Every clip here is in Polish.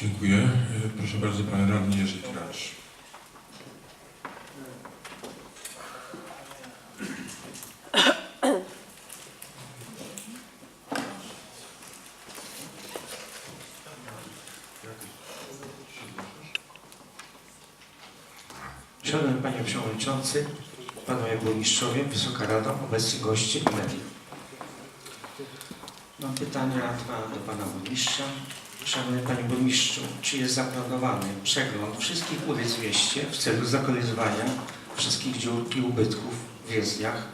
Dziękuję. E, Proszę bardzo, pan radny Jerzy Tracz. Szanowny Panie Przewodniczący, Panowie Burmistrzowie, Wysoka Rada, obecni goście i media. Mam pytania dwa do Pana Burmistrza. Szanowny Panie Burmistrzu, czy jest zaplanowany przegląd wszystkich ulic w mieście w celu zakolizowania wszystkich dziur i ubytków w jezdniach,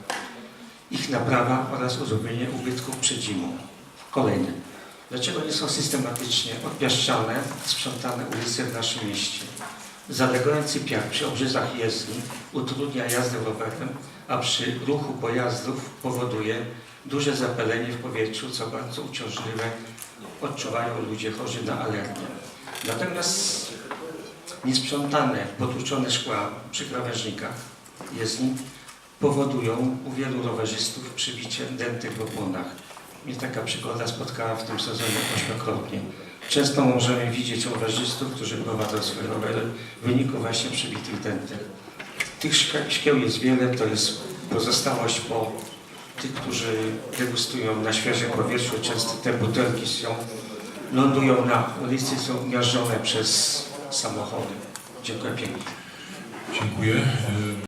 ich naprawa oraz uzupełnienie ubytków przed zimą? Kolejne. Dlaczego nie są systematycznie odpiaszczane, sprzątane ulice w naszym mieście? Zalegający piach przy obrzeżach jezdni utrudnia jazdę rowerem, a przy ruchu pojazdów powoduje duże zapalenie w powietrzu, co bardzo uciążliwe odczuwają ludzie chorzy na alergię. Natomiast niesprzątane, potłuczone szkła przy krawężnikach jezdni powodują u wielu rowerzystów przybicie dętek w oponach. Mnie taka przygoda spotkała w tym sezonie ośmiokrotnie. Często możemy widzieć rowerzystów, którzy prowadzą swoje rowery w wyniku właśnie przybitych dętek. Tych szkieł jest wiele, to jest pozostałość po tych, którzy degustują na świeżym powietrzu. Często te butelki są, lądują na ulicy, są miażdżone przez samochody. Dziękuję pięknie. Dziękuję.